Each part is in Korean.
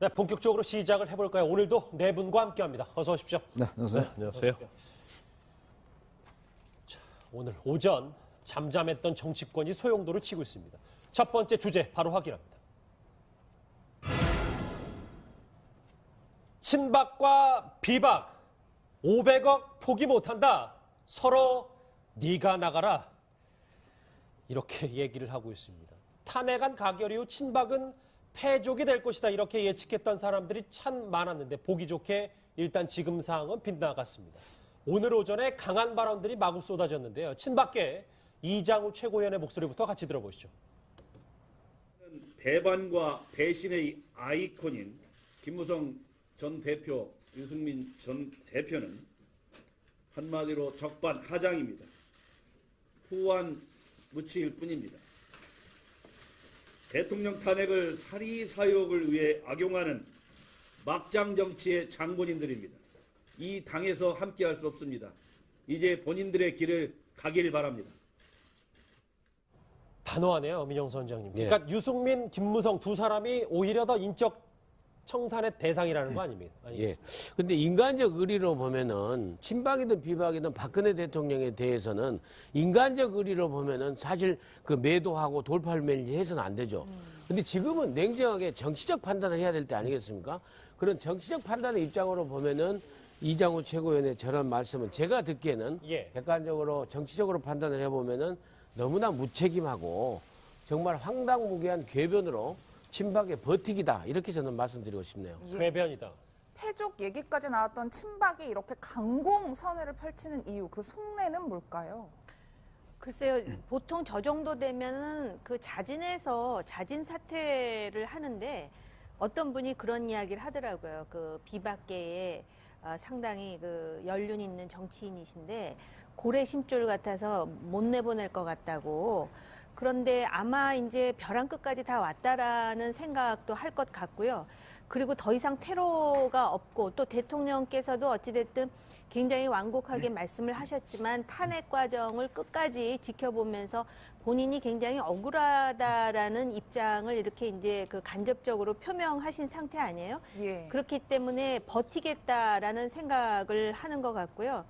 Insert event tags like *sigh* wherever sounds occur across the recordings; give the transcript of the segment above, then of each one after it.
네, 본격적으로 시작을 해볼까요? 오늘도 네 분과 함께합니다. 어서 오십시오. 네, 안녕하세요. 안녕하세요. 자, 오늘 오전 잠잠했던 정치권이 소용돌을 치고 있습니다. 첫 번째 주제 바로 확인합니다. 친박과 비박 500억 포기 못한다. 서로 네가 나가라. 이렇게 얘기를 하고 있습니다. 탄핵안 가결 이후 친박은 패족이 될 것이다. 이렇게 예측했던 사람들이 참 많았는데 보기 좋게 일단 지금 상황은 빗나갔습니다. 오늘 오전에 강한 발언들이 마구 쏟아졌는데요. 친박계 이장우 최고위원의 목소리부터 같이 들어보시죠. 배반과 배신의 아이콘인 김무성 전 대표, 유승민 전 대표는 한마디로 적반하장입니다. 후한 무치일 뿐입니다. 대통령 탄핵을 사리 사욕을 위해 악용하는 막장 정치의 장본인들입니다. 이 당에서 함께할 수 없습니다. 이제 본인들의 길을 가길 바랍니다. 단호하네요, 민영 선장님. 예. 그러니까 유승민, 김무성 두 사람이 오히려 더 인적 청산의 대상이라는 거 아닙니까? 예. 아니겠습니까? 근데 인간적 의리로 보면은 친박이든 비박이든 박근혜 대통령에 대해서는 인간적 의리로 보면은 사실 그 매도하고 돌팔매리 해서는 안 되죠. 근데 지금은 냉정하게 정치적 판단을 해야 될 때 아니겠습니까? 그런 정치적 판단의 입장으로 보면은 이장우 최고위원의 저런 말씀은 제가 듣기에는 예. 객관적으로 정치적으로 판단을 해보면은 너무나 무책임하고 정말 황당무계한 궤변으로 친박의 버티기다 이렇게 저는 말씀드리고 싶네요. 궤변이다. 패족 얘기까지 나왔던 친박이 이렇게 강공 선회를 펼치는 이유, 그 속내는 뭘까요? 글쎄요, 보통 저 정도 되면은 그 자진해서 자진 사퇴를 하는데 어떤 분이 그런 이야기를 하더라고요. 그 비박계에 아, 상당히 그 연륜 있는 정치인이신데 고래 심줄 같아서 못 내보낼 것 같다고. 그런데 아마 이제 벼랑 끝까지 다 왔다라는 생각도 할 것 같고요. 그리고 더 이상 테러가 없고 또 대통령께서도 어찌됐든 굉장히 완곡하게 말씀을 하셨지만 탄핵 과정을 끝까지 지켜보면서 본인이 굉장히 억울하다라는 입장을 이렇게 이제 그 간접적으로 표명하신 상태 아니에요? 예. 그렇기 때문에 버티겠다라는 생각을 하는 것 같고요.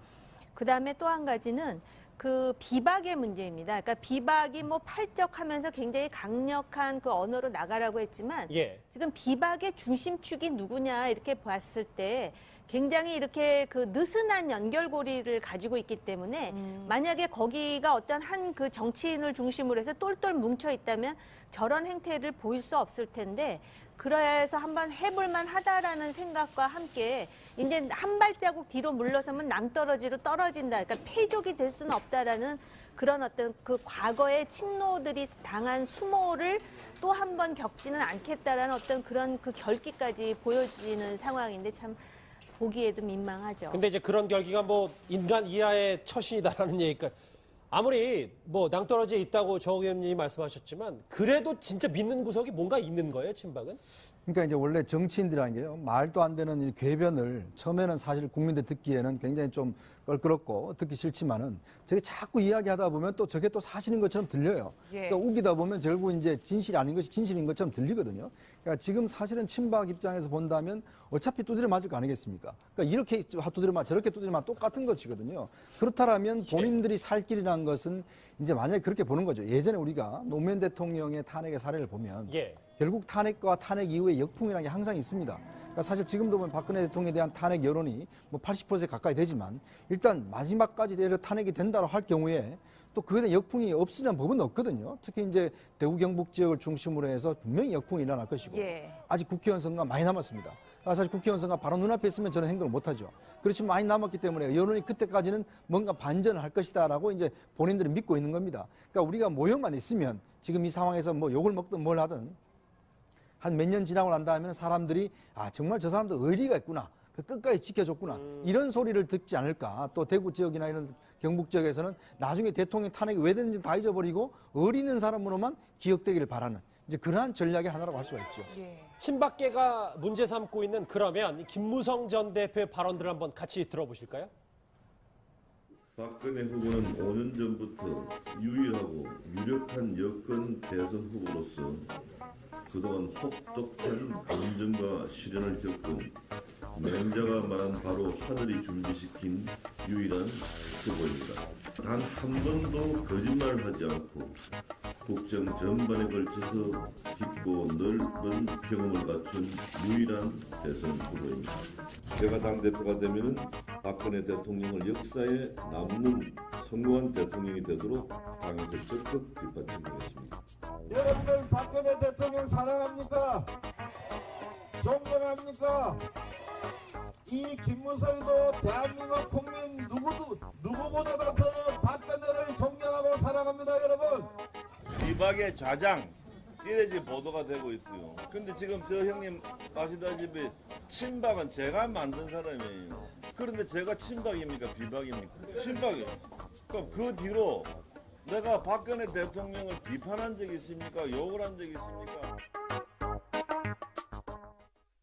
그 다음에 또 한 가지는 그 비박의 문제입니다. 그러니까 비박이 뭐 팔적하면서 굉장히 강력한 그 언어로 나가라고 했지만 예. 지금 비박의 중심축이 누구냐 이렇게 봤을 때 굉장히 이렇게 그 느슨한 연결고리를 가지고 있기 때문에 음. 만약에 거기가 어떤 한 그 정치인을 중심으로 해서 똘똘 뭉쳐 있다면 저런 행태를 보일 수 없을 텐데 그래서 한번 해볼 만 하다라는 생각과 함께 이제 한 발자국 뒤로 물러서면 낭떠러지로 떨어진다. 그러니까 패족이 될 수는 없다라는 그런 어떤 그 과거의 친노들이 당한 수모를 또 한 번 겪지는 않겠다라는 어떤 그런 그 결기까지 보여지는 상황인데 참 보기에도 민망하죠. 근데 이제 그런 결기가 뭐 인간 이하의 처신이다라는 *laughs* 얘기가 아무리 뭐 낭떠러지에 있다고 저 의원님이 말씀하셨지만 그래도 진짜 믿는 구석이 뭔가 있는 거예요, 친박은? 그러니까 이제 원래 정치인들이라는 게요. 말도 안 되는 이 궤변을 처음에는 사실 국민들 듣기에는 굉장히 좀 껄끄럽고 듣기 싫지만은 저게 자꾸 이야기하다 보면 또 저게 또 사실인 것처럼 들려요. 예. 그러니까 우기다 보면 결국 이제 진실이 아닌 것이 진실인 것처럼 들리거든요. 그러니까 지금 사실은 친박 입장에서 본다면 어차피 두드려 맞을 거 아니겠습니까? 그러니까 이렇게 두드려 맞, 저렇게 두드려 맞 똑같은 것이거든요. 그렇다라면 본인들이 살 길이라는 것은 이제 만약에 그렇게 보는 거죠. 예전에 우리가 노무현 대통령의 탄핵의 사례를 보면 예. 결국 탄핵과 탄핵 이후의 역풍이라는 게 항상 있습니다. 그러니까 사실 지금도 보면 박근혜 대통령에 대한 탄핵 여론이 뭐 80% 가까이 되지만 일단 마지막까지 내려 탄핵이 된다고 할 경우에 또 그에 대한 역풍이 없으려는 법은 없거든요. 특히 이제 대구 경북 지역을 중심으로 해서 분명히 역풍이 일어날 것이고 예. 아직 국회의원 선거가 많이 남았습니다. 아, 사실 국회의원 선거가 바로 눈앞에 있으면 저는 행동을 못하죠. 그렇지만 많이 남았기 때문에 여론이 그때까지는 뭔가 반전을 할 것이다라고 이제 본인들은 믿고 있는 겁니다. 그러니까 우리가 모형만 있으면 지금 이 상황에서 뭐 욕을 먹든 뭘 하든 한 몇 년 지나고 난 다음에는 사람들이 아 정말 저 사람도 의리가 있구나 그 끝까지 지켜줬구나 이런 소리를 듣지 않을까 또 대구 지역이나 이런 경북 지역에서는 나중에 대통령 탄핵이 왜 됐는지 다 잊어버리고 어리는 사람으로만 기억되기를 바라는 이제 그러한 전략의 하나라고 할 수가 있죠. 예. 친박계가 문제 삼고 있는 그러면 김무성 전 대표의 발언들을 한번 같이 들어보실까요? 박근혜 후보는 5년 전부터 유일하고 유력한 여권 대선 후보로서 그동안 혹독한 감정과 시련을 겪은 맹자가 말한 바로 하늘이 준비시킨 유일한 후보입니다. 단 한 번도 거짓말을 하지 않고 국정 전반에 걸쳐서 깊고 넓은 경험을 갖춘 유일한 대선 후보입니다. 제가 당대표가 되면 박근혜 대통령을 역사에 남는 성공한 대통령이 되도록 당에서 적극 뒷받침하겠습니다. 여러분들 박근혜 대통령 사랑합니까? 존경합니까? 이 김무성이도 대한민국 국민 누구도 누구보다도 더 박근혜를 존경하고 사랑합니다, 여러분. 비박의 좌장 이래지 보도가 되고 있어요. 근데 지금 저 형님 아시다시피 친박은 제가 만든 사람이에요. 그런데 제가 친박입니까 비박입니까? 친박이에요. 그럼 그 뒤로 내가 박근혜 대통령을 비판한 적이 있습니까? 욕을 한 적이 있습니까?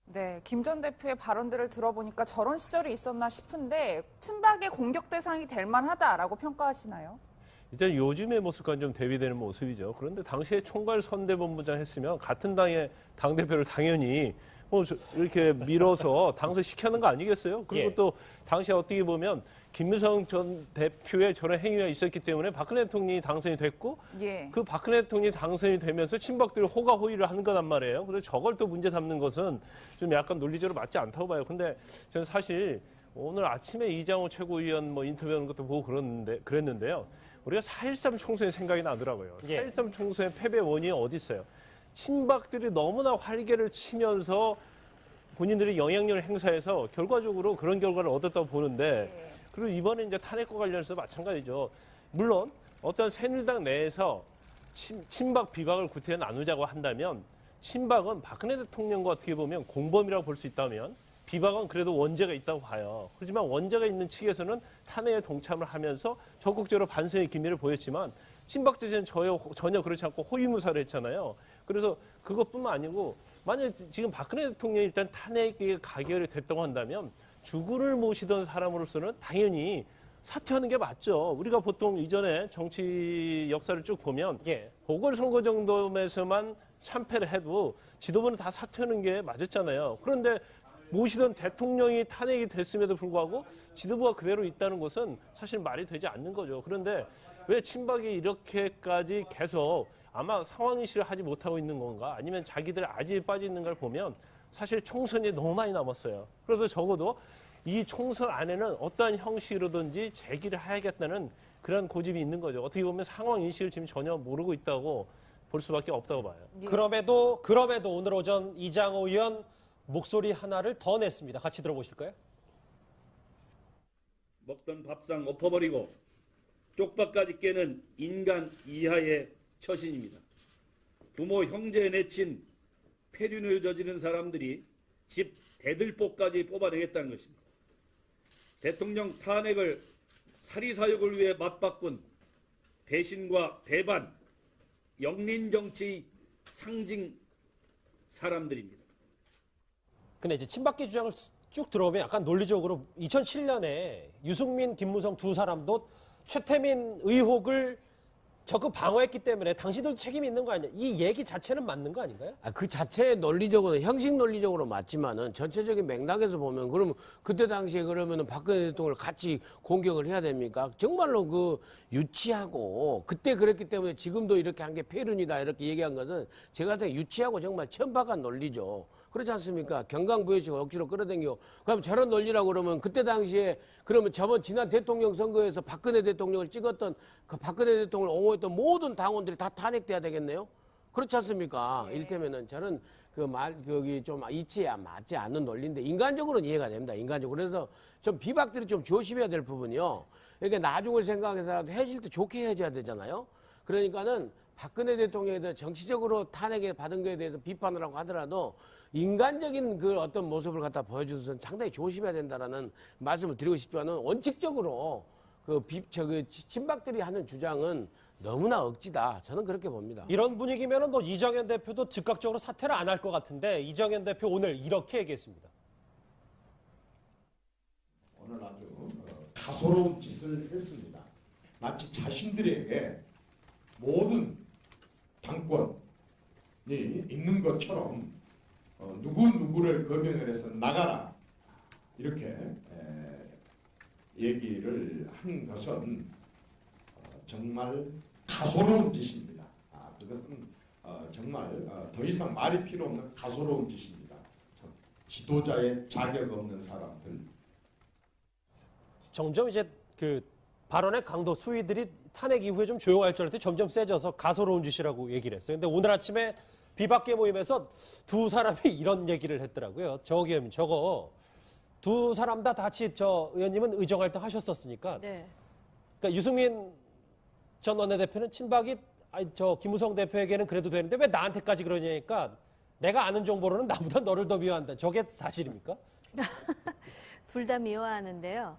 네, 김 전 대표의 발언들을 들어보니까 저런 시절이 있었나 싶은데 친박의 공격 대상이 될 만하다라고 평가하시나요? 일단 요즘의 모습과는 좀 대비되는 모습이죠. 그런데 당시에 총괄 선대본부장 했으면 같은 당의 당 대표를 당연히 뭐 저- 이렇게 밀어서 당선 시켜는 거 아니겠어요? 그리고 예. 또 당시에 어떻게 보면 김무성 전 대표의 저런 행위가 있었기 때문에 박근혜 대통령이 당선이 됐고 예. 그 박근혜 대통령이 당선이 되면서 친박들이 호가호위를 하는 거란 말이에요. 그래서 저걸 또 문제 삼는 것은 좀 약간 논리적으로 맞지 않다고 봐요. 근데 저는 사실 오늘 아침에 이장호 최고위원 뭐 인터뷰하는 것도 보고 그랬는데, 그랬는데요. 우리가 4.13 총선이 생각이 나더라고요. 예. 4.13 총선의 패배 원인이 어디 있어요? 친박들이 너무나 활개를 치면서 본인들이 영향력을 행사해서 결과적으로 그런 결과를 얻었다고 보는데 그리고 이번에 이제 탄핵과 관련해서 마찬가지죠. 물론 어떤 새누리당 내에서 친, 친박 비박을 구태여 나누자고 한다면 친박은 박근혜 대통령과 어떻게 보면 공범이라고 볼 수 있다면 비박은 그래도 원죄가 있다고 봐요. 그렇지만 원죄가 있는 측에서는 탄핵에 동참을 하면서 적극적으로 반성의 기미를 보였지만 친박 제재는 전혀, 전혀 그렇지 않고 호위무사를 했잖아요. 그래서 그것뿐만 아니고 만약 지금 박근혜 대통령이 일단 탄핵이 가결이 됐다고 한다면 주구를 모시던 사람으로서는 당연히 사퇴하는 게 맞죠. 우리가 보통 이전에 정치 역사를 쭉 보면 예. 보궐선거 정도에서만 참패를 해도 지도부는 다 사퇴하는 게 맞았잖아요. 그런데 모시던 대통령이 탄핵이 됐음에도 불구하고 지도부가 그대로 있다는 것은 사실 말이 되지 않는 거죠. 그런데 왜 친박이 이렇게까지 계속 아마 상황인식을 하지 못하고 있는 건가 아니면 자기들 아지에 빠져 있는 걸 보면 사실 총선이 너무 많이 남았어요. 그래서 적어도 이 총선 안에는 어떠한 형식으로든지 제기를 해야겠다는 그런 고집이 있는 거죠. 어떻게 보면 상황 인식을 지금 전혀 모르고 있다고 볼 수밖에 없다고 봐요. 예. 그럼에도 그럼에도 오늘 오전 이장호 의원 목소리 하나를 더 냈습니다. 같이 들어보실까요? 먹던 밥상 엎어버리고 쪽박까지 깨는 인간 이하의 처신입니다. 부모 형제 내친 폐륜을 저지른 사람들이 집 대들보까지 뽑아내겠다는 것입니다. 대통령 탄핵을 사리사욕을 위해 맞바꾼 배신과 배반, 영린 정치의 상징 사람들입니다. 근데 이제 친박계 주장을 쭉 들어보면 약간 논리적으로 2007년에 유승민, 김무성 두 사람도 최태민 의혹을 적극 방어했기 때문에 당신들 책임이 있는 거 아니냐. 이 얘기 자체는 맞는 거 아닌가요? 아, 그 자체 논리적으로 형식 논리적으로 맞지만은 전체적인 맥락에서 보면 그러면 그때 당시에 그러면은 박근혜 대통령을 같이 공격을 해야 됩니까? 정말로 그 유치하고 그때 그랬기 때문에 지금도 이렇게 한 게 폐륜이다 이렇게 얘기한 것은 제가 생각에 유치하고 정말 천박한 논리죠. 그렇지 않습니까? 경강부여식을 억지로 끌어당겨. 그럼 저런 논리라고 그러면 그때 당시에 그러면 저번 지난 대통령 선거에서 박근혜 대통령을 찍었던 그 박근혜 대통령을 옹호했던 모든 당원들이 다 탄핵돼야 되겠네요? 그렇지 않습니까? 이를테면은 저는 그 말, 거기 좀 이치에 맞지 않는 논리인데 인간적으로는 이해가 됩니다. 인간적으로. 그래서 좀 비박들이 좀 조심해야 될 부분이요. 이게 나중을 생각해서라도 헤어질 때 좋게 헤어져야 되잖아요. 그러니까는 박근혜 대통령에 대해 정치적으로 탄핵에 받은 거에 대해서 비판을 하고 하더라도 인간적인 그 어떤 모습을 갖다 보여주서는 상당히 조심해야 된다라는 말씀을 드리고 싶지만은 원칙적으로 그 비, 저 그 친박들이 하는 주장은 너무나 억지다. 저는 그렇게 봅니다. 이런 분위기면은 뭐 이정현 대표도 즉각적으로 사퇴를 안 할 것 같은데 이정현 대표 오늘 이렇게 얘기했습니다. 오늘 아주 어, 가소로운 짓을 했습니다. 마치 자신들에게 모든 당권, 있는 것처럼 어, 누구 누구를 거명을 해서 나가라 이렇게 에, 얘기를 한 것은 어, 정말 가소로운 짓입니다. 아, 그것은 어, 정말 어, 더 이상 말이 필요 없는 가소로운 짓입니다. 참, 지도자의 자격 없는 사람들. 점점 이제 그 발언의 강도 수위들이 탄핵 이후에 좀 조용할 줄 알았더니 점점 세져서 가소로운 짓이라고 얘기를 했어요. 근데 오늘 아침에 비박계 모임에서 두 사람이 *laughs* 이런 얘기를 했더라고요. 저기 의원님 저거 두 사람 다 같이 저 의원님은 의정활동 하셨었으니까 네. 그러니까 유승민 전 원내대표는 친박이 아니 저 김우성 대표에게는 그래도 되는데 왜 나한테까지 그러냐니까 내가 아는 정보로는 나보다 너를 더 미워한다. 저게 사실입니까? *laughs* 둘 다 미워하는데요.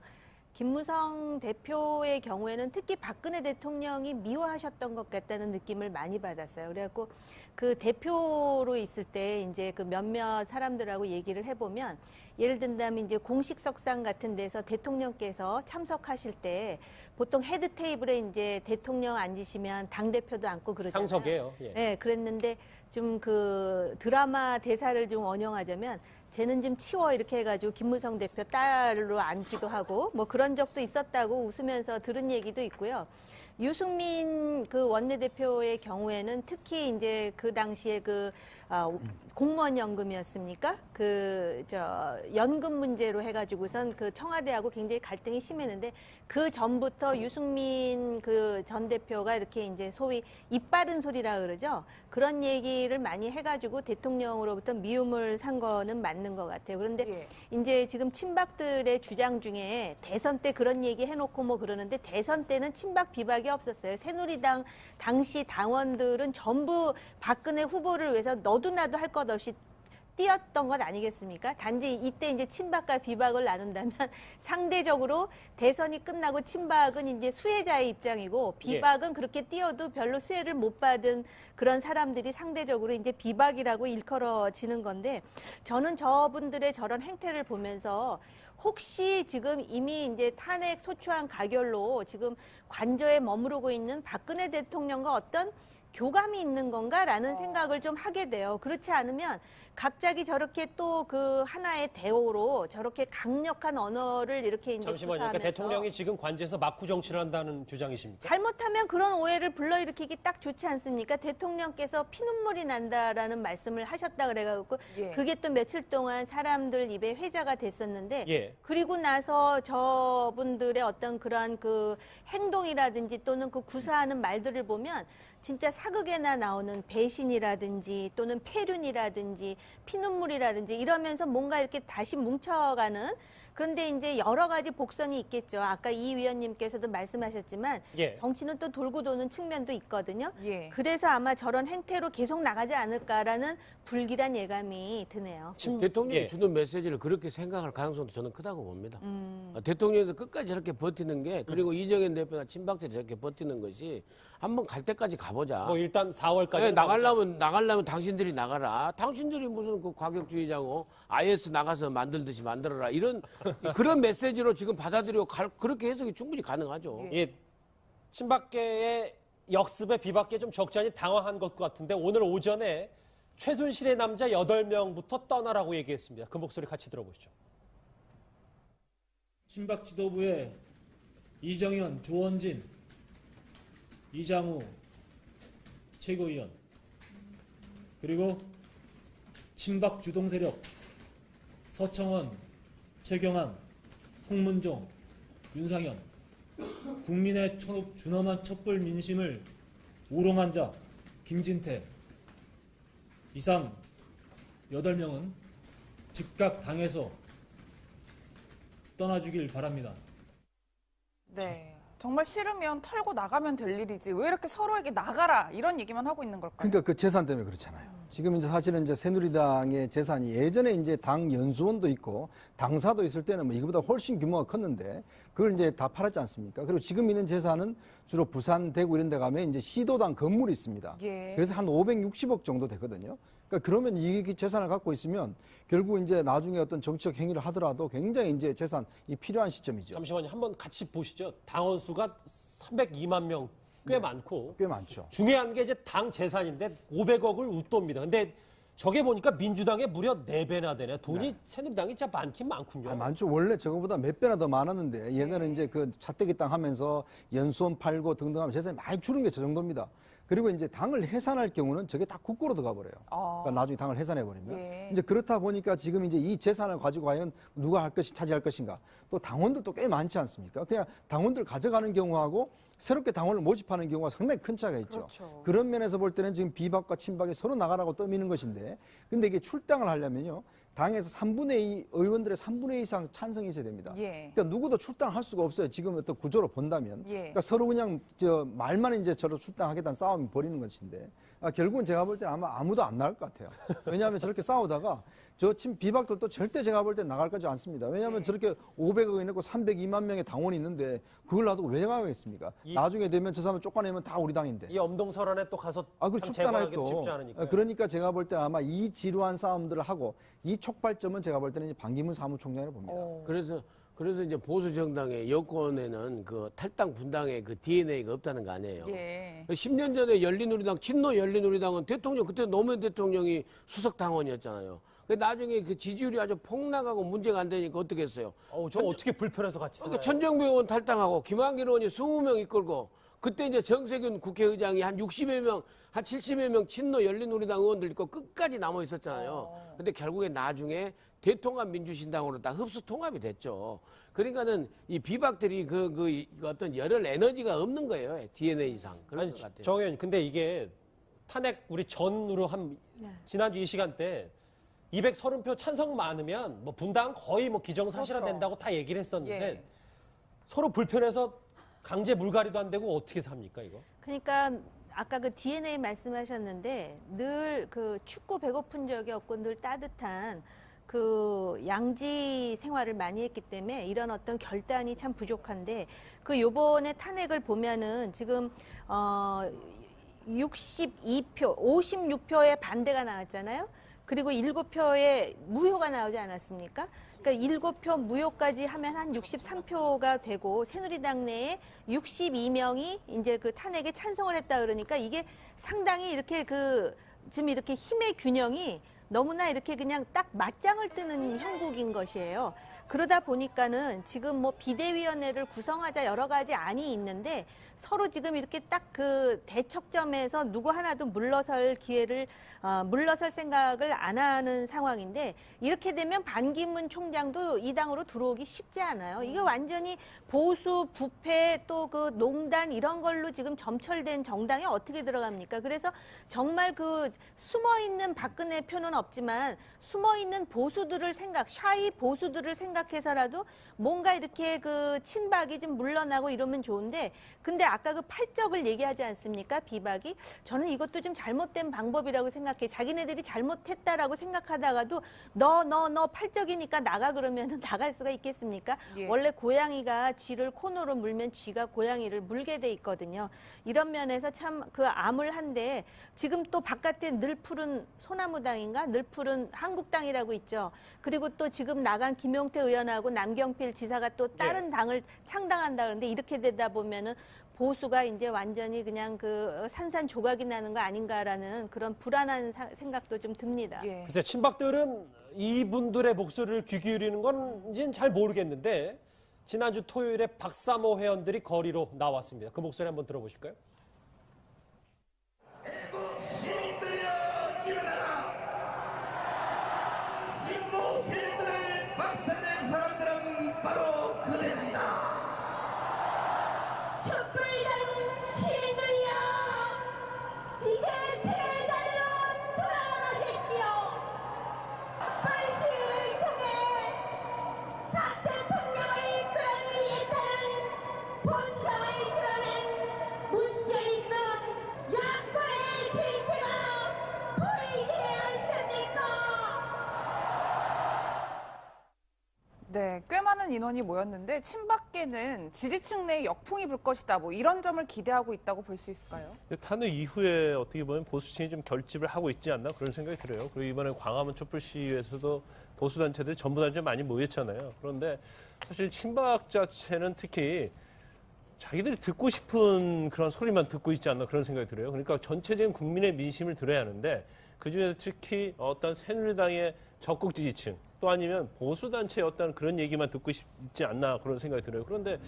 김무성 대표의 경우에는 특히 박근혜 대통령이 미워하셨던 것 같다는 느낌을 많이 받았어요. 그래갖고 그 대표로 있을 때 이제 그 몇몇 사람들하고 얘기를 해보면 예를 든다면 이제 공식 석상 같은 데서 대통령께서 참석하실 때 보통 헤드 테이블에 이제 대통령 앉으시면 당 대표도 앉고 그러잖아요. 상석이에요. 예. 네, 그랬는데 좀 그 드라마 대사를 좀 원용하자면 쟤는 좀 치워 이렇게 해가지고 김무성 대표 딸로 앉기도 하고 뭐 그런 적도 있었다고 웃으면서 들은 얘기도 있고요. 유승민 그 원내대표의 경우에는 특히 이제 그 당시에 그 아, 공무원 연금이었습니까? 그 저 연금 문제로 해가지고선 그 청와대하고 굉장히 갈등이 심했는데 그 전부터 유승민 그 전 대표가 이렇게 이제 소위 입 바른 소리라 그러죠. 그런 얘기를 많이 해가지고 대통령으로부터 미움을 산 거는 맞는 것 같아요. 그런데 예. 이제 지금 친박들의 주장 중에 대선 때 그런 얘기 해놓고 뭐 그러는데 대선 때는 친박 비박이 없었어요. 새누리당 당시 당원들은 전부 박근혜 후보를 위해서 너도 나도 할 것 없이 뛰었던 것 아니겠습니까? 단지 이때 이제 친박과 비박을 나눈다면 *laughs* 상대적으로 대선이 끝나고 친박은 이제 수혜자의 입장이고 비박은 그렇게 뛰어도 별로 수혜를 못 받은 그런 사람들이 상대적으로 이제 비박이라고 일컬어지는 건데 저는 저분들의 저런 행태를 보면서 혹시 지금 이미 이제 탄핵 소추안 가결로 지금 관저에 머무르고 있는 박근혜 대통령과 어떤 교감이 있는 건가라는 생각을 좀 하게 돼요. 그렇지 않으면 갑자기 저렇게 또 그 하나의 대오로 저렇게 강력한 언어를 이렇게 이제 잠시만요. 그러니까 구사하면서 대통령이 지금 관제에서 막후 정치를 한다는 주장이십니까? 잘못하면 그런 오해를 불러일으키기 딱 좋지 않습니까? 대통령께서 피눈물이 난다라는 말씀을 하셨다 그래가지고 예. 그게 또 며칠 동안 사람들 입에 회자가 됐었는데 예. 그리고 나서 저분들의 어떤 그러한 그 행동이라든지 또는 그 구사하는 말들을 보면 진짜 사극에나 나오는 배신이라든지 또는 폐륜이라든지 피눈물이라든지 이러면서 뭔가 이렇게 다시 뭉쳐가는 그런데 이제 여러 가지 복선이 있겠죠. 아까 이 위원님께서도 말씀하셨지만 예. 정치는 또 돌고 도는 측면도 있거든요. 예. 그래서 아마 저런 행태로 계속 나가지 않을까라는 불길한 예감이 드네요. 침- 대통령이 예. 주는 메시지를 그렇게 생각할 가능성도 저는 크다고 봅니다. 음. 어, 대통령에서 끝까지 저렇게 버티는 게 그리고 이정현 대표나 친박들이 저렇게 버티는 것이 한번 갈 때까지 가보자. 뭐 일단 4월까지 예, 나가려면 나가려면 당신들이 나가라. 당신들이 무슨 그 과격주의자고 IS 나가서 만들듯이 만들어라. 이런 *laughs* 그런 메시지로 지금 받아들이고 갈- 그렇게 해석이 충분히 가능하죠. 예, 친박계의 역습에 비박계 좀 적잖이 당황한 것 같은데 오늘 오전에 최순실의 남자 8명부터 떠나라고 얘기했습니다. 그 목소리 같이 들어보시죠. 친박 지도부의 이정현, 조원진, 이장우 최고위원 그리고 친박 주동 세력 서청원, 최경환, 홍문종, 윤상현 국민의 천- 준엄한 촛불 민심을 우롱한 자 김진태 이상 8명은 즉각 당에서 떠나주길 바랍니다. 네. 정말 싫으면 털고 나가면 될 일이지 왜 이렇게 서로에게 나가라 이런 얘기만 하고 있는 걸까요? 그러니까 그 재산 때문에 그렇잖아요. 지금 이제 사실은 이제 새누리당의 재산이 예전에 이제 당 연수원도 있고 당사도 있을 때는 뭐 이거보다 훨씬 규모가 컸는데 그걸 이제 다 팔았지 않습니까? 그리고 지금 있는 재산은 주로 부산, 대구 이런 데 가면 이제 시도당 건물이 있습니다. 예. 그래서 한 560억 정도 되거든요. 그러니까 그러면 이 재산을 갖고 있으면 결국 이제 나중에 어떤 정치적 행위를 하더라도 굉장히 이제 재산이 필요한 시점이죠. 잠시만요. 한번 같이 보시죠. 당원 수가 302만 명꽤 많고 꽤 많죠. 중요한 게 이제 당 재산인데 500억을 웃돕니다. 근데 저게 보니까 민주당에 무려 4배나 되네. 돈이 새누리당이 진짜 많긴 많군요. 아, 많죠. 원래 저거보다 몇 배나 더 많았는데 얘네는 이제 그 차떼기 땅 하면서 연수원 팔고 등등 하면 재산이 많이 줄은 게 저 정도입니다. 그리고 이제 당을 해산할 경우는 저게 다 국고로 들어가 버려요. 아. 그러니까 나중에 당을 해산해 버리면 예. 이제 그렇다 보니까 지금 이제 이 재산을 가지고 과연 누가 할 것이 차지할 것인가 또 당원들도 꽤 많지 않습니까? 그냥 당원들 가져가는 경우하고 새롭게 당원을 모집하는 경우가 상당히 큰 차이가 있죠. 그렇죠. 그런 면에서 볼 때는 지금 비박과 친박이 서로 나가라고 떠미는 것인데 근데 이게 출당을 하려면요 당에서 3분의 2 의원들의 3분의 2 이상 찬성이 있어야 됩니다. 예. 그러니까 누구도 출당할 수가 없어요. 지금 어떤 구조로 본다면. 예. 그러니까 서로 그냥 저 말만 이제 저로 출당하겠다는 싸움이 벌이는 것인데 아, 결국은 제가 볼 때는 아마 아무도 안 나갈 것 같아요. 왜냐하면 저렇게 싸우다가 저 친 비박들도 절대 제가 볼 때 나갈 거지 않습니다. 왜냐하면 저렇게 500억이 있고 302만 명의 당원이 있는데 그걸 놔두고 왜 나가겠습니까? 이- 나중에 되면 저 사람 쫓아내면 다 우리 당인데. 이 엄동설안에 또 가서 아, 그참 춥잖아요 또. 쉽지 않으니까. 어, 그러니까 제가 볼 때 아마 이 지루한 싸움들을 하고 이 촉발점은 제가 볼 때는 이제 반기문 사무총장이라고 봅니다. 어. 그래서 그래서 이제 보수 정당의 여권에는 그 탈당 분당의 그 DNA가 없다는 거 아니에요. 예. 10년 전에 열린우리당 친노 열린우리당은 대통령 그때 노무현 대통령이 수석 당원이었잖아요. 근데 나중에 그 지지율이 아주 폭락하고 문제가 안 되니까 어떻게 했어요? 어우, 저 어떻게 불편해서 같이 그러니까 살아요? 천정배 의원 탈당하고 김한길 의원이 20명 이끌고 그때 이제 정세균 국회의장이 한 60여 명, 한 70여 명 친노 열린우리당 의원들 있고 끝까지 남아 있었잖아요. 근데 결국에 나중에 대통합 민주신당으로 다 흡수 통합이 됐죠. 그러니까는 이 비박들이 그, 그, 이 어떤 열혈 에너지가 없는 거예요. DNA 이상. 그런 아니, 것 같아요. 정 의원, 근데 이게 탄핵 우리 전으로 한 네. 지난주 이 시간대 230표 찬성 많으면 뭐 분당 거의 뭐 기정사실화 그렇죠. 된다고 다 얘기를 했었는데 예. 서로 불편해서 강제 물갈이도 안 되고 어떻게 삽니까 이거? 그러니까 아까 그 DNA 말씀하셨는데 늘 그 춥고 배고픈 적이 없고 늘 따뜻한 그 양지 생활을 많이 했기 때문에 이런 어떤 결단이 참 부족한데 그 요번에 탄핵을 보면은 지금 어 62표, 56표의 반대가 나왔잖아요. 그리고 7표의 무효가 나오지 않았습니까? 그러니까 7표 무효까지 하면 한 63표가 되고 새누리당 내에 62명이 이제 그 탄핵에 찬성을 했다 그러니까 이게 상당히 이렇게 그 지금 이렇게 힘의 균형이 너무나 이렇게 그냥 딱 맞짱을 뜨는 형국인 것이에요. 그러다 보니까는 지금 뭐 비대위원회를 구성하자 여러 가지 안이 있는데 서로 지금 이렇게 딱 그 대척점에서 누구 하나도 물러설 기회를 어, 물러설 생각을 안 하는 상황인데 이렇게 되면 반기문 총장도 이 당으로 들어오기 쉽지 않아요. 이게 완전히 보수 부패 또 그 농단 이런 걸로 지금 점철된 정당에 어떻게 들어갑니까? 그래서 정말 그 숨어 있는 박근혜 표는 없지만 숨어 있는 보수들을 생각, 샤이 보수들을 생각해서라도 뭔가 이렇게 그 친박이 좀 물러나고 이러면 좋은데 근데 아까 그 팔적을 얘기하지 않습니까? 비박이 저는 이것도 좀 잘못된 방법이라고 생각해. 자기네들이 잘못했다라고 생각하다가도 너 너 너 팔적이니까 나가 그러면은 *laughs* 나갈 수가 있겠습니까? 예. 원래 고양이가 쥐를 코너로 물면 쥐가 고양이를 물게 돼 있거든요. 이런 면에서 참 그 암울한데 지금 또 바깥에 늘 푸른 소나무당인가 늘 푸른 한국 당이라고 있죠. 그리고 또 지금 나간 김용태 의원하고 남경필 지사가 또 다른 당을 창당한다 그러는데 이렇게 되다 보면은 보수가 이제 완전히 그냥 그 산산조각이 나는 거 아닌가라는 그런 불안한 사- 생각도 좀 듭니다. 예. 글쎄 친박들은 이분들의 목소리를 귀 기울이는 건지는 잘 모르겠는데 지난주 토요일에 박사모 회원들이 거리로 나왔습니다. 그 목소리 한번 들어보실까요? 많은 인원이 모였는데 친박계는 지지층 내에 역풍이 불 것이다. 뭐 이런 점을 기대하고 있다고 볼 수 있을까요? 탄핵 이후에 어떻게 보면 보수층이 좀 결집을 하고 있지 않나 그런 생각이 들어요. 그리고 이번에 광화문 촛불 시위에서도 보수 단체들이 전부 다 좀 많이 모였잖아요. 그런데 사실 친박 자체는 특히 자기들이 듣고 싶은 그런 소리만 듣고 있지 않나 그런 생각이 들어요. 그러니까 전체적인 국민의 민심을 들어야 하는데 그중에서 특히 어떤 새누리당의 적극 지지층 또 아니면 보수단체의 어떤 그런 얘기만 듣고 싶지 않나 그런 생각이 들어요. 그런데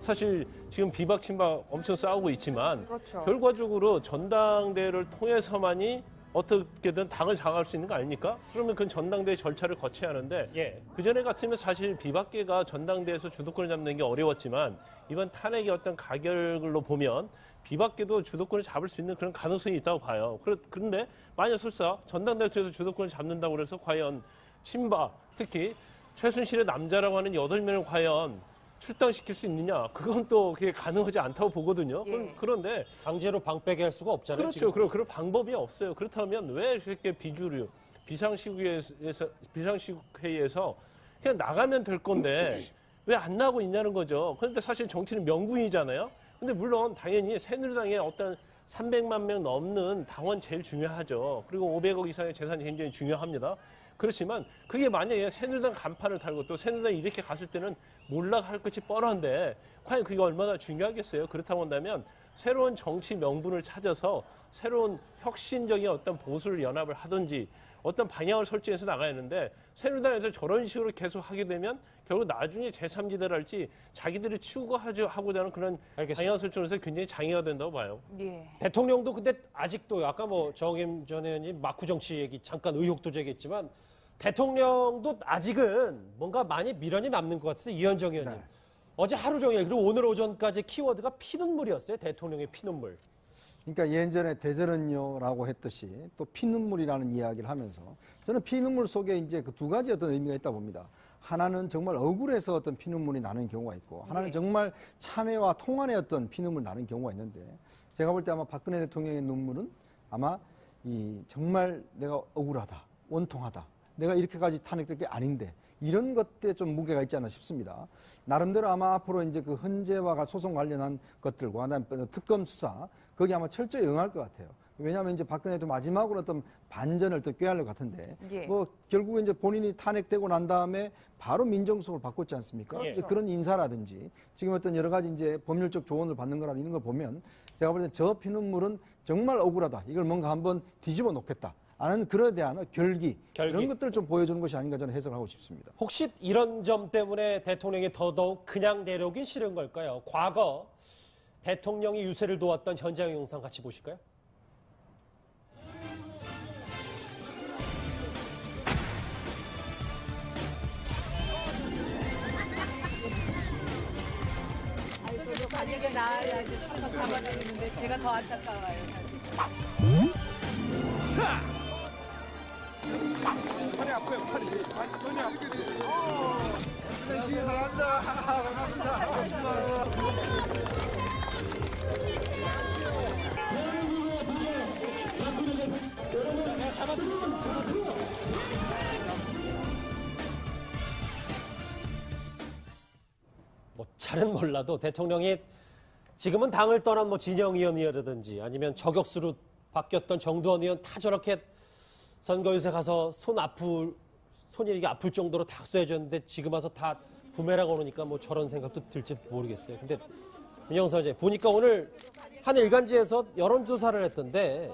사실 지금 비박 친박 엄청 싸우고 있지만 그렇죠. 결과적으로 전당대회를 통해서만이 어떻게든 당을 장악할 수 있는 거 아닙니까? 그러면 그 전당대회 절차를 거쳐야 하는데 예. 그 전에 같으면 사실 비박계가 전당대회에서 주도권을 잡는 게 어려웠지만 이번 탄핵의 어떤 가결로 보면 비박계도 주도권을 잡을 수 있는 그런 가능성이 있다고 봐요. 그런데 만약 설사 전당대회 통해서 주도권을 잡는다고 그래서 과연 친박 특히 최순실의 남자라고 하는 여덟 명을 과연 출당시킬 수 있느냐? 그건 또 그게 가능하지 않다고 보거든요. 예. 그런- 그런데 강제로 방빼게 할 수가 없잖아요. 그렇죠. 그런 그런 방법이 없어요. 그렇다면 왜 이렇게 비주류 비상시국회에서 비상시국회의에서 그냥 나가면 될 건데 왜 안 나고 있냐는 거죠. 그런데 사실 정치는 명분이잖아요. 근데 물론 당연히 새누리당의 어떤 300만 명 넘는 당원 제일 중요하죠. 그리고 500억 이상의 재산이 굉장히 중요합니다. 그렇지만 그게 만약에 새누리당 간판을 달고 또 새누리당이 이렇게 갔을 때는 몰락할 것이 뻔한데 과연 그게 얼마나 중요하겠어요. 그렇다고 한다면 새로운 정치 명분을 찾아서 새로운 혁신적인 어떤 보수를 연합을 하든지 어떤 방향을 설정해서 나가야 하는데 새누리당에서 저런 식으로 계속 하게 되면 결국 나중에 제3지대랄지 자기들이 추구하고자 하는 그런 알겠습니다. 방향 설정에서 굉장히 장애가 된다고 봐요. 예. 대통령도 근데 아직도 아까 뭐 정임 전 의원님 마쿠 정치 얘기 잠깐 의혹도 제기했지만 대통령도 아직은 뭔가 많이 미련이 남는 것 같아요. 이현정 의원님. 네. 어제 하루 종일 그리고 오늘 오전까지 키워드가 피눈물이었어요. 대통령의 피눈물. 그러니까 예전에 대전은요라고 했듯이 또 피눈물이라는 이야기를 하면서 저는 피눈물 속에 이제 그 두 가지 어떤 의미가 있다 봅니다. 하나는 정말 억울해서 어떤 피눈물이 나는 경우가 있고 하나는 네. 정말 참회와 통안의 어떤 피눈물 나는 경우가 있는데 제가 볼 때 아마 박근혜 대통령의 눈물은 아마 이 정말 내가 억울하다, 원통하다, 내가 이렇게까지 탄핵될 게 아닌데 이런 것들에 좀 무게가 있지 않나 싶습니다. 나름대로 아마 앞으로 이제 그 헌재와 소송 관련한 것들과 특검 수사 거기 아마 철저히 응할 것 같아요. 왜냐하면 이제 박근혜도 마지막으로 어떤 반전을 또 꾀할 것 같은데 예. 뭐 결국에 이제 본인이 탄핵되고 난 다음에 바로 민정수석을 바꿨지 않습니까? 그렇죠. 그런 인사라든지 지금 어떤 여러 가지 이제 법률적 조언을 받는 거라 이런 거 보면 제가 볼 때 저 피눈물은 정말 억울하다. 이걸 뭔가 한번 뒤집어 놓겠다. 하는 그에 대한 결기, 결기. 이런 것들을 좀 보여주는 것이 아닌가 저는 해석하고 싶습니다. 혹시 이런 점 때문에 대통령이 더더욱 그냥 내려오긴 싫은 걸까요? 과거 대통령이 유세를 도왔던 현장 영상 같이 보실까요? 나야지 한번 잡아다니는데 제가 더 안타까워요. 뭐 잘은 몰라도 대통령이 지금은 당을 떠난 뭐 진영 의원이라든지 아니면 저격수로 바뀌었던 정두원 의원 다 저렇게 선거 유세 가서 손 아플 손이 이게 아플 정도로 탁수해 줬는데 지금 와서 다 부메랑 오르니까 뭐 저런 생각도 들지 모르겠어요. 근데 민영선 이제 보니까 오늘 한 일간지에서 여론조사를 했던데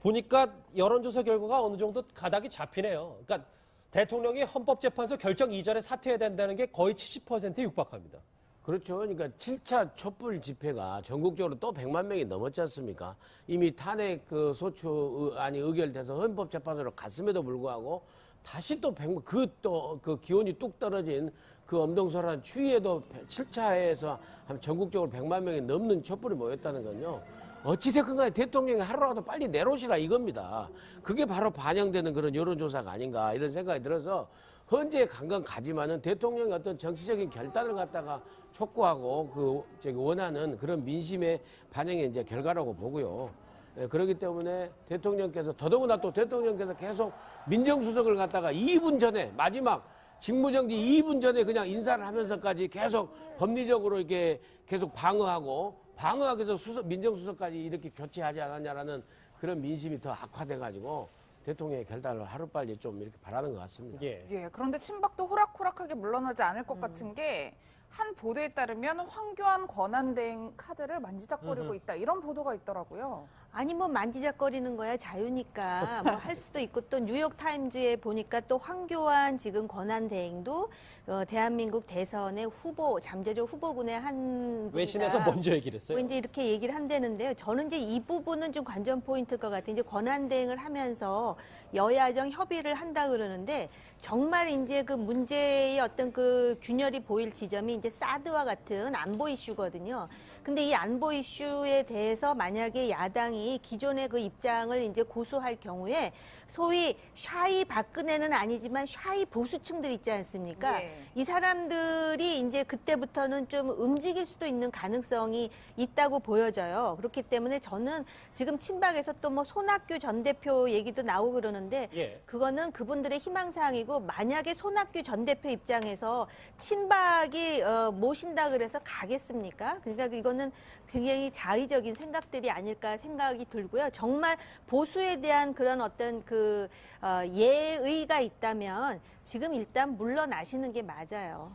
보니까 여론조사 결과가 어느 정도 가닥이 잡히네요. 그러니까 대통령이 헌법재판소 결정 이전에 사퇴해야 된다는 게 거의 70%에 육박합니다. 그렇죠. 그러니까 7차 촛불 집회가 전국적으로 또 100만 명이 넘었지 않습니까? 이미 탄핵 그 소추안이 의결돼서 헌법재판소로 갔음에도 불구하고 다시 또 100만, 그또 그 기온이 뚝 떨어진 그 엄동설한 추위에도 7차에서 한 전국적으로 100만 명이 넘는 촛불이 모였다는 건요. 어찌됐건 간에 대통령이 하루라도 빨리 내놓으시라 이겁니다. 그게 바로 반영되는 그런 여론조사가 아닌가 이런 생각이 들어서 헌재에 간건 가지만은 대통령의 어떤 정치적인 결단을 갖다가 촉구하고 그 저기 원하는 그런 민심의 반영의 이제 결과라고 보고요. 예, 그렇기 때문에 대통령께서 더더구나 또 대통령께서 계속 민정수석을 갖다가 2분 전에 마지막 직무정지 2분 전에 그냥 인사를 하면서까지 계속 법리적으로 이렇게 계속 방어하고 방어하기 위해서 수석, 민정수석까지 이렇게 교체하지 않았냐라는 그런 민심이 더 악화돼가지고 대통령의 결단을 하루빨리 좀 이렇게 바라는 것 같습니다. 예. 예, 그런데 친박도 호락호락하게 물러나지 않을 것 같은 게 한 보도에 따르면 황교안 권한대행 카드를 만지작거리고 음흠. 있다 이런 보도가 있더라고요. 아니 뭐 만지작거리는 거야 자유니까 뭐 할 수도 있고 또 뉴욕 타임즈에 보니까 또 황교안 지금 권한 대행도 어, 대한민국 대선의 후보 잠재적 후보군의 한 외신에서. 먼저 얘기를 했어요. 뭐 이제 이렇게 얘기를 한다는데요. 저는 이제 이 부분은 좀 관전 포인트일 것 같아요. 이제 권한 대행을 하면서 여야정 협의를 한다 그러는데 정말 이제 그 문제의 어떤 그 균열이 보일 지점이 이제 사드와 같은 안보 이슈거든요. 근데 이 안보 이슈에 대해서 만약에 야당이 기존의 그 입장을 이제 고수할 경우에 소위 샤이 박근혜는 아니지만 샤이 보수층들 있지 않습니까? 예. 이 사람들이 이제 그때부터는 좀 움직일 수도 있는 가능성이 있다고 보여져요. 그렇기 때문에 저는 지금 친박에서 또 뭐 손학규 전 대표 얘기도 나오고 그러는데 예. 그거는 그분들의 희망사항이고 만약에 손학규 전 대표 입장에서 친박이 어, 모신다 그래서 가겠습니까? 그러니까 이 거는 굉장히 자의적인 생각들이 아닐까 생각이 들고요. 정말 보수에 대한 그런 어떤 그 어, 예의가 있다면 지금 일단 물러나시는 게 맞아요.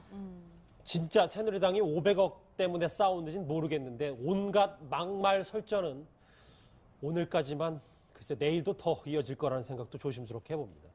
진짜 새누리당이 500억 때문에 싸우는지는 모르겠는데 온갖 막말 설전은 오늘까지만 글쎄 내일도 더 이어질 거라는 생각도 조심스럽게 해봅니다.